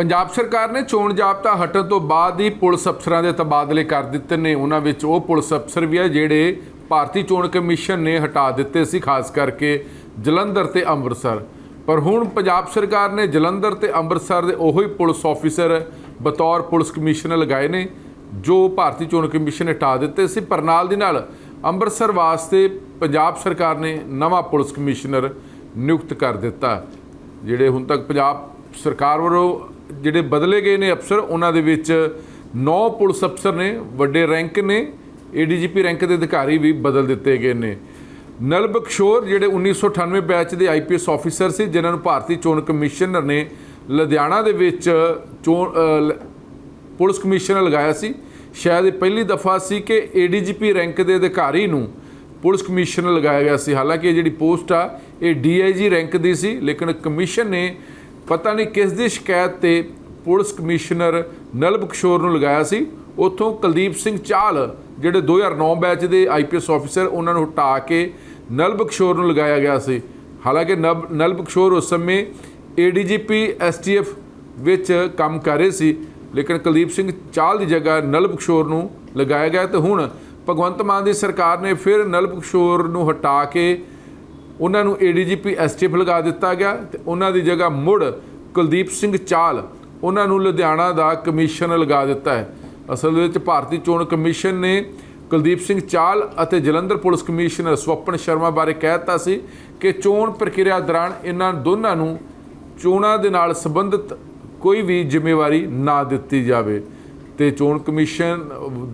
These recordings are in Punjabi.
ਪੰਜਾਬ ਸਰਕਾਰ ਨੇ ਚੋਣ ਜਾਬਤਾ ਹਟਣ ਤੋਂ ਬਾਅਦ ਹੀ ਪੁਲਿਸ ਅਫਸਰਾਂ ਦੇ ਤਬਾਦਲੇ ਕਰ ਦਿੱਤੇ ਨੇ। ਉਹਨਾਂ ਵਿੱਚ ਉਹ ਪੁਲਿਸ ਅਫਸਰ ਵੀ ਆ ਜਿਹੜੇ ਭਾਰਤੀ ਚੋਣ ਕਮਿਸ਼ਨ ਨੇ ਹਟਾ ਦਿੱਤੇ ਸੀ, ਖਾਸ ਕਰਕੇ ਜਲੰਧਰ ਤੇ ਅੰਮ੍ਰਿਤਸਰ। ਪਰ ਹੁਣ ਪੰਜਾਬ ਸਰਕਾਰ ਨੇ ਜਲੰਧਰ ਤੇ ਅੰਮ੍ਰਿਤਸਰ ਦੇ ਉਹੀ ਪੁਲਿਸ ਆਫੀਸਰ ਬਤੌਰ ਪੁਲਿਸ ਕਮਿਸ਼ਨਰ ਲਗਾਏ ਨੇ, ਜੋ ਭਾਰਤੀ ਚੋਣ ਕਮਿਸ਼ਨ ਨੇ ਹਟਾ ਦਿੱਤੇ ਸੀ। ਪਰ ਨਾਲ ਦੀ ਨਾਲ ਅੰਮ੍ਰਿਤਸਰ ਵਾਸਤੇ ਪੰਜਾਬ ਸਰਕਾਰ ਨੇ ਨਵਾਂ ਪੁਲਿਸ ਕਮਿਸ਼ਨਰ ਨਿਯੁਕਤ ਕਰ ਦਿੱਤਾ, ਜਿਹੜੇ ਹੁਣ ਤੱਕ ਪੰਜਾਬ ਸਰਕਾਰ ਵੱਲੋਂ ਜਿਹੜੇ ਬਦਲੇ ਗਏ ਨੇ ਅਫਸਰ, ਉਹਨਾਂ ਦੇ ਵਿੱਚ 9 ਪੁਲਿਸ ਅਫਸਰ ਨੇ, ਵੱਡੇ ਰੈਂਕ ਨੇ ਏਡੀਜੀਪੀ ਰੈਂਕ ਦੇ ਅਧਿਕਾਰੀ ਵੀ ਬਦਲ ਦਿੱਤੇ ਗਏ ਨੇ। ਨਲ ਬਖਸ਼ੋਰ, ਜਿਹੜੇ 1998 ਬੈਚ ਦੇ ਆਈਪੀਐਸ ਆਫੀਸਰ ਸੀ, ਜਿਨ੍ਹਾਂ ਨੂੰ ਭਾਰਤੀ ਚੋਣ ਕਮਿਸ਼ਨਰ ਨੇ ਲੁਧਿਆਣਾ ਦੇ ਵਿੱਚ ਚੋਣ ਪੁਲਿਸ ਕਮਿਸ਼ਨਰ ਲਗਾਇਆ ਸੀ। ਸ਼ਾਇਦ ਇਹ ਪਹਿਲੀ ਦਫਾ ਸੀ ਕਿ ਏਡੀਜੀਪੀ ਰੈਂਕ ਦੇ ਅਧਿਕਾਰੀ ਨੂੰ ਪੁਲਿਸ ਕਮਿਸ਼ਨਰ ਲਗਾਇਆ ਗਿਆ ਸੀ। ਹਾਲਾਂਕਿ ਇਹ ਜਿਹੜੀ ਪੋਸਟ ਆ, ਇਹ ਡੀਆਈਜੀ ਰੈਂਕ ਦੀ ਸੀ, ਲੇਕਿਨ ਕਮਿਸ਼ਨ ਨੇ ਪਤਾ ਨਹੀਂ ਕਿਸ ਦੀ ਸ਼ਿਕਾਇਤ ਤੇ ਪੁਲਿਸ ਕਮਿਸ਼ਨਰ ਨਲ ਬਖਸ਼ੋਰ ਨੂੰ ਲਗਾਇਆ ਸੀ। ਉੱਥੋਂ ਕੁਲਦੀਪ ਸਿੰਘ ਚਾਹਲ ਜਿਹੜੇ 2009 ਬੈਚ ਦੇ ਆਈਪੀਐਸ ਆਫੀਸਰ, ਉਹਨਾਂ ਨੂੰ ਹਟਾ ਕੇ ਨਲ ਬਖਸ਼ੋਰ ਨੂੰ ਲਗਾਇਆ ਗਿਆ ਸੀ। ਹਾਲਾਂਕਿ ਨਬ- ਨਲ ਉਸ ਸਮੇਂ ਏਡੀਜੀਪੀ ਐਸਟੀਐਫ ਵਿੱਚ ਕੰਮ ਕਰ ਰਹੇ ਸੀ, ਲੇਕਿਨ ਕੁਲਦੀਪ ਸਿੰਘ ਚਾਹਲ ਦੀ ਜਗ੍ਹਾ ਨਲ ਬਖਸ਼ੋਰ ਨੂੰ ਲਗਾਇਆ ਗਿਆ ਤੇ ਹੁਣ ਭਗਵੰਤ ਮਾਨ ਦੀ ਸਰਕਾਰ ਨੇ ਫਿਰ ਨਲ ਬਖਸ਼ੋਰ ਨੂੰ ਹਟਾ ਕੇ ਉਹਨਾਂ ਨੂੰ ਏਡੀਜੀਪੀ ਐਸਟੀਐਫ ਲਗਾ ਦਿੱਤਾ ਗਿਆ ਤੇ ਉਹਨਾਂ ਦੀ ਜਗ੍ਹਾ ਮੁੜ ਕੁਲਦੀਪ ਸਿੰਘ ਚਾਲ ਉਹਨਾਂ ਨੂੰ ਲੁਧਿਆਣਾ ਦਾ ਕਮਿਸ਼ਨ ਲਗਾ ਦਿੱਤਾ ਹੈ। ਅਸਲ ਵਿੱਚ ਭਾਰਤੀ ਚੋਣ ਕਮਿਸ਼ਨ ਨੇ ਕੁਲਦੀਪ ਸਿੰਘ ਚਾਲ ਅਤੇ ਜਲੰਧਰ ਪੁਲਿਸ ਕਮਿਸ਼ਨਰ ਸਵਪਨ ਸ਼ਰਮਾ ਬਾਰੇ ਕਹਿ ਦਿੱਤਾ ਸੀ ਕਿ ਚੋਣ ਪ੍ਰਕਿਰਿਆ ਦੌਰਾਨ ਇਹਨਾਂ ਦੋਨਾਂ ਨੂੰ ਚੋਣਾਂ ਦੇ ਨਾਲ ਸੰਬੰਧਿਤ ਕੋਈ ਵੀ ਜ਼ਿੰਮੇਵਾਰੀ ਨਾ ਦਿੱਤੀ ਜਾਵੇ। ਤੇ ਚੋਣ ਕਮਿਸ਼ਨ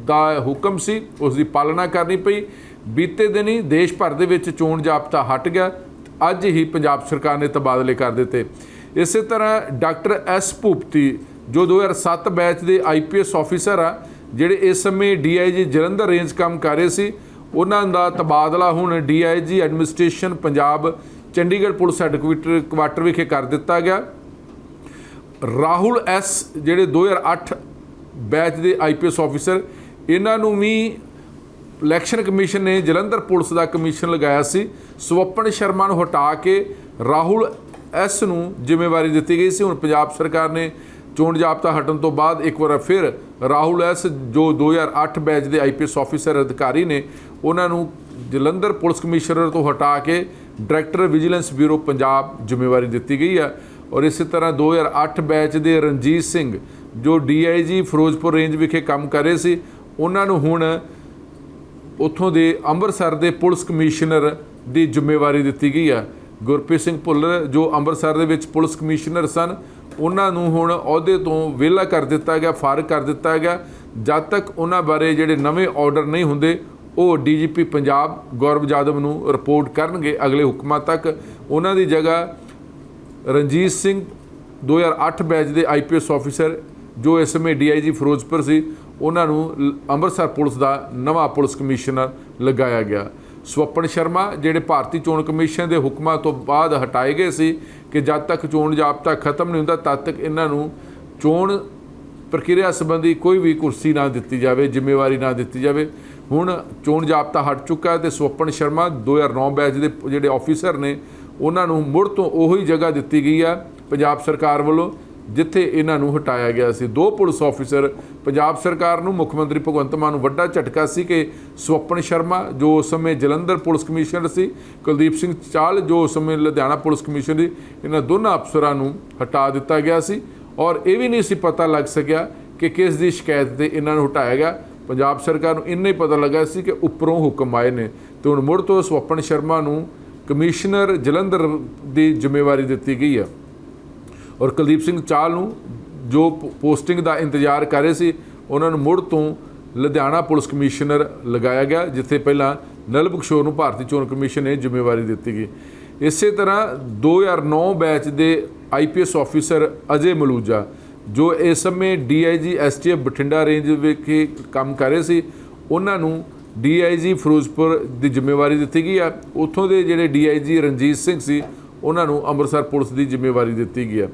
ਦਾ ਹੁਕਮ ਸੀ, ਉਸ ਦੀ ਪਾਲਣਾ ਕਰਨੀ ਪਈ। ਬੀਤੇ ਦਿਨ ਹੀ ਦੇਸ਼ ਭਰ ਦੇ ਵਿੱਚ ਚੋਣ ਜਾਬਤਾ ਹਟ ਗਿਆ। ਅੱਜ ਹੀ ਪੰਜਾਬ ਸਰਕਾਰ ਨੇ ਤਬਾਦਲੇ ਕਰ ਦਿੱਤੇ। ਇਸੇ ਤਰ੍ਹਾਂ ਡਾਕਟਰ ਐਸ ਭੂਪਤੀ, ਜੋ 2007 ਬੈਚ ਦੇ ਆਈਪੀਐਸ ਆਫੀਸਰ ਆ, ਜਿਹੜੇ ਇਸ ਸਮੇਂ ਡੀਆਈਜੀ ਜਲੰਧਰ ਰੇਂਜ ਕੰਮ ਕਰ ਰਹੇ ਸੀ, ਉਹਨਾਂ ਦਾ ਤਬਾਦਲਾ ਹੁਣ DIG administration Punjab Chandigarh police headquarters quarter ਵਿਖੇ ਕਰ ਦਿੱਤਾ ਗਿਆ। ਰਾਹੁਲ ਐਸ, ਜਿਹੜੇ 2008 ਬੈਚ ਦੇ ਆਈਪੀਐਸ ਆਫੀਸਰ, ਇਹਨਾਂ ਨੂੰ ਵੀ ਇਲੈਕਸ਼ਨ ਕਮਿਸ਼ਨ ਨੇ ਜਲੰਧਰ ਪੁਲਿਸ ਦਾ ਕਮਿਸ਼ਨ ਲਗਾਇਆ ਸੀ। ਸਵਪਨ ਸ਼ਰਮਾ ਨੂੰ ਹਟਾ ਕੇ ਰਾਹੁਲ ਐਸ ਨੂੰ ਜ਼ਿੰਮੇਵਾਰੀ ਦਿੱਤੀ ਗਈ ਸੀ। ਹੁਣ ਪੰਜਾਬ ਸਰਕਾਰ ਨੇ ਚੋਣ ਜਾਬਤਾ ਹਟਣ ਤੋਂ ਬਾਅਦ ਇੱਕ ਵਾਰ ਫਿਰ ਰਾਹੁਲ ਐਸ, ਜੋ 2008 ਬੈਚ ਦੇ ਆਈਪੀਐਸ ਆਫੀਸਰ ਅਧਿਕਾਰੀ ਨੇ, ਉਹਨਾਂ ਨੂੰ ਜਲੰਧਰ ਪੁਲਿਸ ਕਮਿਸ਼ਨਰ ਤੋਂ ਹਟਾ ਕੇ ਡਾਇਰੈਕਟਰ ਵਿਜੀਲੈਂਸ ਬਿਊਰੋ ਪੰਜਾਬ ਜ਼ਿੰਮੇਵਾਰੀ ਦਿੱਤੀ ਗਈ ਹੈ ਔਰ ਇਸੇ ਤਰ੍ਹਾਂ 2008 ਬੈਚ ਦੇ ਰਣਜੀਤ ਸਿੰਘ, ਜੋ ਡੀਆਈਜੀ ਫਿਰੋਜ਼ਪੁਰ ਰੇਂਜ ਵਿਖੇ ਕੰਮ ਕਰ ਰਹੇ ਸੀ, ਉਹਨਾਂ ਨੂੰ ਹੁਣ ਉੱਥੋਂ ਦੇ ਅੰਮ੍ਰਿਤਸਰ ਦੇ ਪੁਲਿਸ ਕਮਿਸ਼ਨਰ ਦੀ ਜ਼ਿੰਮੇਵਾਰੀ ਦਿੱਤੀ ਗਈ ਹੈ। ਗੁਰਪ੍ਰੀਤ ਸਿੰਘ ਭੁੱਲਰ, ਜੋ ਅੰਮ੍ਰਿਤਸਰ ਦੇ ਵਿੱਚ ਪੁਲਿਸ ਕਮਿਸ਼ਨਰ ਸਨ, ਉਹਨਾਂ ਨੂੰ ਹੁਣ ਅਹੁਦੇ ਤੋਂ ਵਿਹਲਾ ਕਰ ਦਿੱਤਾ ਗਿਆ, ਫਾਰਗ ਕਰ ਦਿੱਤਾ ਗਿਆ। ਜਦ ਤੱਕ ਉਹਨਾਂ ਬਾਰੇ ਜਿਹੜੇ ਨਵੇਂ ਆਰਡਰ ਨਹੀਂ ਹੁੰਦੇ, ਉਹ ਡੀਜੀਪੀ ਪੰਜਾਬ ਗੌਰਵ ਜਾਦਵ ਨੂੰ ਰਿਪੋਰਟ ਕਰਨਗੇ ਅਗਲੇ ਹੁਕਮਾਂ ਤੱਕ। ਉਹਨਾਂ ਦੀ ਜਗ੍ਹਾ ਰਣਜੀਤ ਸਿੰਘ 2008 ਬੈਚ ਦੇ ਆਈਪੀਐਸ ਆਫੀਸਰ, ਜੋ ਇਸ ਸਮੇਂ ਡੀਆਈਜੀ ਫਿਰੋਜ਼ਪੁਰ ਸੀ ਉਹਨਾਂ ਨੂੰ ਲ- ਅੰਮ੍ਰਿਤਸਰ ਪੁਲਿਸ ਦਾ ਨਵਾਂ ਪੁਲਿਸ ਕਮਿਸ਼ਨਰ ਲਗਾਇਆ ਗਿਆ। ਸਵਪਨ ਸ਼ਰਮਾ, ਜਿਹੜੇ ਭਾਰਤੀ ਚੋਣ ਕਮਿਸ਼ਨ ਦੇ ਹੁਕਮਾਂ ਤੋਂ ਬਾਅਦ ਹਟਾਏ ਗਏ ਸੀ ਕਿ ਜਦ ਤੱਕ ਚੋਣ ਜਾਬਤਾ ਖਤਮ ਨਹੀਂ ਹੁੰਦਾ, ਤਦ ਤੱਕ ਇਹਨਾਂ ਨੂੰ ਚੋਣ ਪ੍ਰਕਿਰਿਆ ਸੰਬੰਧੀ ਕੋਈ ਵੀ ਕੁਰਸੀ ਨਾ ਦਿੱਤੀ ਜਾਵੇ, ਜ਼ਿੰਮੇਵਾਰੀ ਨਾ ਦਿੱਤੀ ਜਾਵੇ। ਹੁਣ ਚੋਣ ਜਾਬਤਾ ਹਟ ਚੁੱਕਾ ਹੈ ਤੇ ਸਵਪਨ ਸ਼ਰਮਾ 2009 ਬੈਚ ਦੇ ਜਿਹੜੇ ਆਫੀਸਰ ਨੇ, ਉਹਨਾਂ ਨੂੰ ਮੁੜ ਤੋਂ ਉਹੀ ਜਗ੍ਹਾ ਦਿੱਤੀ ਗਈ ਹੈ ਪੰਜਾਬ ਸਰਕਾਰ ਵੱਲੋਂ। ਜਿੱਥੇ ਇਹਨਾਂ ਨੂੰ ਹਟਾਇਆ ਗਿਆ ਸੀ। ਦੋ ਪੁਲਿਸ ਆਫੀਸਰ ਪੰਜਾਬ ਸਰਕਾਰ ਨੂੰ, ਮੁੱਖ ਮੰਤਰੀ ਭਗਵੰਤ ਮਾਨ ਨੂੰ ਵੱਡਾ ਝਟਕਾ ਸੀ ਕਿ ਸਵਪਨ ਸ਼ਰਮਾ, ਜੋ ਉਸ ਸਮੇਂ ਜਲੰਧਰ ਪੁਲਿਸ ਕਮਿਸ਼ਨਰ ਸੀ, ਕੁਲਦੀਪ ਸਿੰਘ ਚਾਲ, ਜੋ ਉਸ ਸਮੇਂ ਲੁਧਿਆਣਾ ਪੁਲਿਸ ਕਮਿਸ਼ਨਰ ਸੀ, ਇਹਨਾਂ ਦੋਨਾਂ ਅਫਸਰਾਂ ਨੂੰ ਹਟਾ ਦਿੱਤਾ ਗਿਆ ਸੀ। ਔਰ ਇਹ ਵੀ ਨਹੀਂ ਸੀ ਪਤਾ ਲੱਗ ਸਕਿਆ ਕਿ ਕਿਸ ਦੀ ਸ਼ਿਕਾਇਤ ਤੇ ਇਹਨਾਂ ਨੂੰ ਹਟਾਇਆ ਗਿਆ। ਪੰਜਾਬ ਸਰਕਾਰ ਨੂੰ ਇੰਨਾ ਹੀ ਪਤਾ ਲੱਗਾ ਸੀ ਕਿ ਉੱਪਰੋਂ ਹੁਕਮ ਆਏ ਨੇ। ਤੇ ਹੁਣ ਮੁੜ ਤੋਂ ਸਵਪਨ ਸ਼ਰਮਾ ਨੂੰ ਕਮਿਸ਼ਨਰ ਜਲੰਧਰ ਦੀ ਜ਼ਿੰਮੇਵਾਰੀ ਦਿੱਤੀ ਗਈ ਹੈ। ਔਰ ਕੁਲਦੀਪ ਸਿੰਘ ਚਾਲ ਨੂੰ ਜੋ ਪੋਸਟਿੰਗ ਦਾ ਇੰਤਜ਼ਾਰ ਕਰ ਰਹੇ ਸੀ, ਉਹਨਾਂ ਨੂੰ ਮੁੜ ਤੋਂ ਲੁਧਿਆਣਾ ਪੁਲਿਸ ਕਮਿਸ਼ਨਰ ਲਗਾਇਆ ਗਿਆ, ਜਿੱਥੇ ਪਹਿਲਾਂ ਨਲ ਬਖਸ਼ੋਰ ਨੂੰ ਭਾਰਤੀ ਚੋਣ ਕਮਿਸ਼ਨ ਨੇ ਜ਼ਿੰਮੇਵਾਰੀ ਦਿੱਤੀ ਗਈ। ਇਸੇ ਤਰ੍ਹਾਂ 2009 ਬੈਚ ਦੇ ਆਈਪੀਐਸ ਆਫੀਸਰ ਅਜੇ ਮਲੂਜਾ, ਜੋ ਇਸ ਸਮੇਂ ਡੀਆਈਜੀ ਐਸਟੀਐਫ ਬਠਿੰਡਾ ਰੇਂਜ ਵਿਖੇ ਕੰਮ ਕਰ ਰਹੇ ਸੀ, ਉਹਨਾਂ ਨੂੰ ਡੀਆਈਜੀ ਫਿਰੋਜ਼ਪੁਰ ਦੀ ਜ਼ਿੰਮੇਵਾਰੀ ਦਿੱਤੀ ਗਈ ਆ। ਉੱਥੋਂ ਦੇ ਜਿਹੜੇ ਡੀਆਈਜੀ ਰਣਜੀਤ ਸਿੰਘ ਸੀ, ਉਹਨਾਂ ਨੂੰ ਅੰਮ੍ਰਿਤਸਰ ਪੁਲਿਸ ਦੀ ਜ਼ਿੰਮੇਵਾਰੀ ਦਿੱਤੀ ਗਈ ਆ।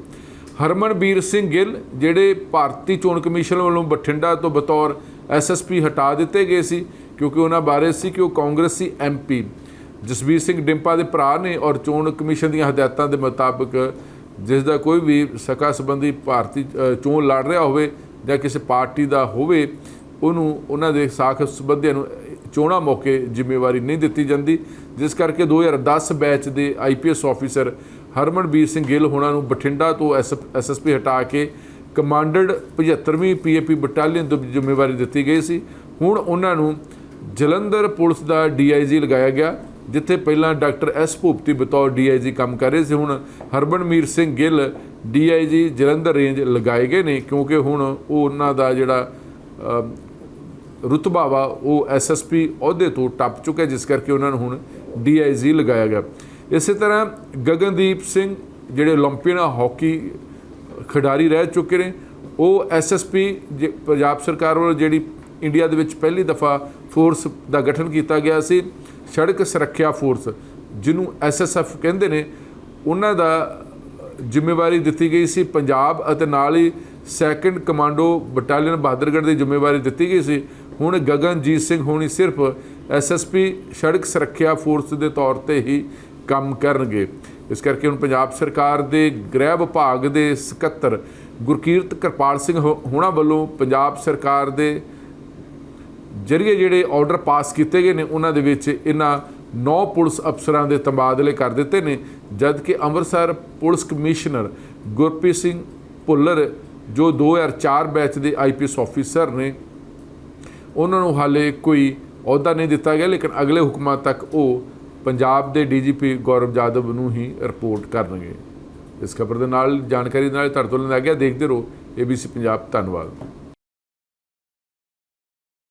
ਹਰਮਨਬੀਰ ਸਿੰਘ ਗਿੱਲ, ਜਿਹੜੇ ਭਾਰਤੀ ਚੋਣ ਕਮਿਸ਼ਨ ਵੱਲੋਂ ਬਠਿੰਡਾ ਤੋਂ ਬਤੌਰ ਐਸਐਸਪੀ ਹਟਾ ਦਿੱਤੇ ਗਏ ਸੀ, ਕਿਉਂਕਿ ਉਹਨਾਂ ਬਾਰੇ ਸੀ ਕਿ ਉਹ ਕਾਂਗਰਸੀ ਐਮਪੀ ਜਸਬੀਰ ਸਿੰਘ ਡਿੰਪਾ ਦੇ ਭਰਾ ਨੇ ਔਰ ਚੋਣ ਕਮਿਸ਼ਨ ਦੀਆਂ ਹਦਾਇਤਾਂ ਦੇ ਮੁਤਾਬਕ ਜਿਸ ਦਾ ਕੋਈ ਵੀ ਸਕਾ ਸੰਬੰਧੀ ਭਾਰਤੀ ਚੋਣ ਲੜ ਰਿਹਾ ਹੋਵੇ ਜਾਂ ਕਿਸੇ ਪਾਰਟੀ ਦਾ ਹੋਵੇ, ਉਹਨੂੰ, ਉਹਨਾਂ ਦੇ ਸਾਖ ਸੰਬੰਧੀਆਂ ਨੂੰ ਚੋਣਾਂ ਮੌਕੇ ਜ਼ਿੰਮੇਵਾਰੀ ਨਹੀਂ ਦਿੱਤੀ ਜਾਂਦੀ। ਜਿਸ ਕਰਕੇ 2010 ਬੈਚ ਦੇ ਆਈਪੀਐਸ ਆਫੀਸਰ ਹਰਮਨਬੀਰ ਸਿੰਘ ਗਿੱਲ ਹੋਣਾ ਨੂੰ ਬਠਿੰਡਾ ਤੋਂ ਐਸਐਸਪੀ ਹਟਾ ਕੇ ਕਮਾਂਡਡ 75ਵੀਂ ਪੀਏਪੀ ਬਟਾਲੀਅਨ ਦੀ ਜ਼ਿੰਮੇਵਾਰੀ ਦਿੱਤੀ ਗਈ ਸੀ। ਹੁਣ ਉਹਨਾਂ ਨੂੰ ਜਲੰਧਰ ਪੁਲਿਸ ਦਾ ਡੀਆਈਜੀ ਲਗਾਇਆ ਗਿਆ ਜਿੱਥੇ ਪਹਿਲਾਂ ਡਾਕਟਰ ਐਸ ਭੂਪਤੀ ਬਤੌਰ ਡੀਆਈਜੀ ਕੰਮ ਕਰ ਰਹੇ ਸੀ। ਹੁਣ ਹਰਮਨਵੀਰ ਸਿੰਘ ਗਿੱਲ ਡੀਆਈਜੀ ਜਲੰਧਰ ਰੇਂਜ ਲਗਾਏ ਗਏ ਨੇ ਕਿਉਂਕਿ ਹੁਣ ਉਹ ਉਹਨਾਂ ਦਾ ਜਿਹੜਾ ਅ, ਰੁਤਬਾ ਵਾ ਉਹ ਐਸਐਸਪੀ ਅਹੁਦੇ ਤੋਂ ਟੱਪ ਚੁੱਕਾ ਜਿਸ ਕਰਕੇ ਉਹਨਾਂ ਨੂੰ ਹੁਣ ਡੀਆਈਜੀ ਲਗਾਇਆ ਗਿਆ। ਇਸੇ ਤਰ੍ਹਾਂ ਗਗਨਦੀਪ ਸਿੰਘ ਜਿਹੜੇ 올림픽 ਹਾਕੀ ਖਿਡਾਰੀ ਰਹਿ ਚੁੱਕੇ ਨੇ, ਉਹ ਐਸਐਸਪੀ ਪੰਜਾਬ ਸਰਕਾਰ ਵੱਲੋਂ ਜਿਹੜੀ ਇੰਡੀਆ ਦੇ ਵਿੱਚ ਪਹਿਲੀ ਦਫਾ ਫੋਰਸ ਦਾ ਗਠਨ ਕੀਤਾ ਗਿਆ ਸੀ, ਸੜਕ ਸੁਰੱਖਿਆ ਫੋਰਸ ਜਿਹਨੂੰ ਐਸਐਸਐਫ ਕਹਿੰਦੇ ਨੇ, ਉਹਨਾਂ ਦਾ ਜ਼ਿੰਮੇਵਾਰੀ ਦਿੱਤੀ ਗਈ ਸੀ, ਪੰਜਾਬ ਅਤੇ ਨਾਲ ਹੀ ਸੈਕੰਡ ਕਮਾਂਡੋ ਬਟਾਲੀਅਨ ਬਹਾਦਰਗੜ੍ਹ ਦੀ ਜ਼ਿੰਮੇਵਾਰੀ ਦਿੱਤੀ ਗਈ ਸੀ। ਹੁਣ ਗਗਨਜੀਤ ਸਿੰਘ ਹੋਣੀ ਸਿਰਫ ਐਸਐਸਪੀ ਸੜਕ ਸੁਰੱਖਿਆ ਫੋਰਸ ਦੇ ਤੌਰ ਤੇ ਹੀ ਕੰਮ ਕਰਨਗੇ। ਇਸ ਕਰਕੇ ਹੁਣ ਪੰਜਾਬ ਸਰਕਾਰ ਦੇ ਗ੍ਰਹਿ ਵਿਭਾਗ ਦੇ ਸਕੱਤਰ ਗੁਰਕੀਰਤ ਕਿਰਪਾਲ ਸਿੰਘ ਹੋਣਾ ਵੱਲੋਂ ਪੰਜਾਬ ਸਰਕਾਰ ਦੇ ਜਰੀਏ ਜਿਹੜੇ ਆਰਡਰ ਪਾਸ ਕੀਤੇ ਗਏ ਨੇ, ਉਹਨਾਂ ਦੇ ਵਿੱਚ ਇਹਨਾਂ ਨੌ ਪੁਲਿਸ ਅਫਸਰਾਂ ਦੇ ਤਬਾਦਲੇ ਕਰ ਦਿੱਤੇ ਨੇ ਜਦ ਕਿ ਅੰਮ੍ਰਿਤਸਰ ਪੁਲਿਸ ਕਮਿਸ਼ਨਰ ਗੁਰਪ੍ਰੀਤ ਸਿੰਘ ਭੁੱਲਰ, ਜੋ 2004 ਬੈਚ ਦੇ ਆਈਪੀਐਸ ਆਫੀਸਰ ਨੇ, ਉਹਨਾਂ ਨੂੰ ਹਾਲੇ ਕੋਈ ਅਹੁਦਾ ਨਹੀਂ ਦਿੱਤਾ ਗਿਆ, ਲੇਕਿਨ ਅਗਲੇ ਹੁਕਮਾਂ ਤੱਕ ਉਹ ਪੰਜਾਬ ਦੇ ਡੀਜੀਪੀ ਗੌਰਵ ਜਾਦਵ ਨੂੰ ਹੀ ਰਿਪੋਰਟ ਕਰਨਗੇ। ਇਸ ਖਬਰ ਦੇ ਨਾਲ, ਜਾਣਕਾਰੀ ਦੇ ਨਾਲ ਤੁਹਾਡੇ ਤੋਂ ਲੈ ਗਿਆ। ਦੇਖਦੇ ਰਹੋ ਏਬੀਸੀ ਪੰਜਾਬ। ਧੰਨਵਾਦ।